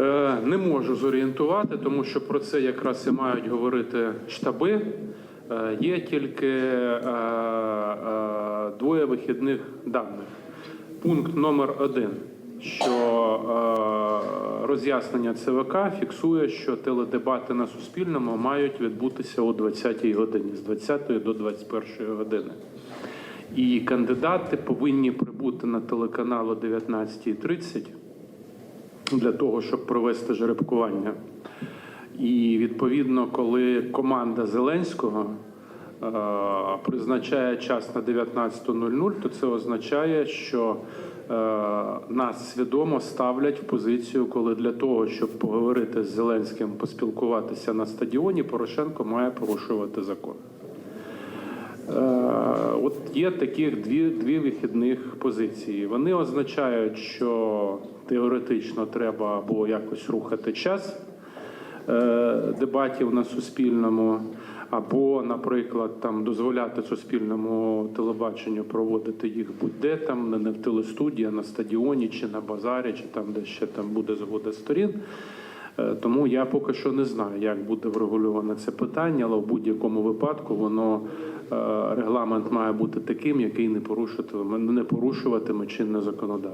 Е, Не можу зорієнтувати, тому що про це якраз і мають говорити штаби. Е, Є тільки е, двоє вихідних даних. Пункт номер один, що роз'яснення ЦВК фіксує, що теледебати на Суспільному мають відбутися о 20-й годині, з 20 до 21 години. І кандидати повинні прибути на телеканал о 19.30 для того, щоб провести жеребкування. І відповідно, коли команда Зеленського е, призначає час на 19.00, то це означає, що е, нас свідомо ставлять в позицію, коли для того, щоб поговорити з Зеленським, поспілкуватися на стадіоні, Порошенко має порушувати закон. От є таких дві, дві вихідних позиції. Вони означають, що теоретично треба або якось рухати час е, дебатів на суспільному, або, наприклад, там дозволяти суспільному телебаченню проводити їх будь-де там, не- в телестудії, а на стадіоні, чи на базарі, чи там, де ще там буде згода сторін. Е, Тому я поки що не знаю, як буде врегульоване це питання, але в будь-якому випадку воно регламент має бути таким, який не порушуватиме, не порушуватиме чинне законодавство.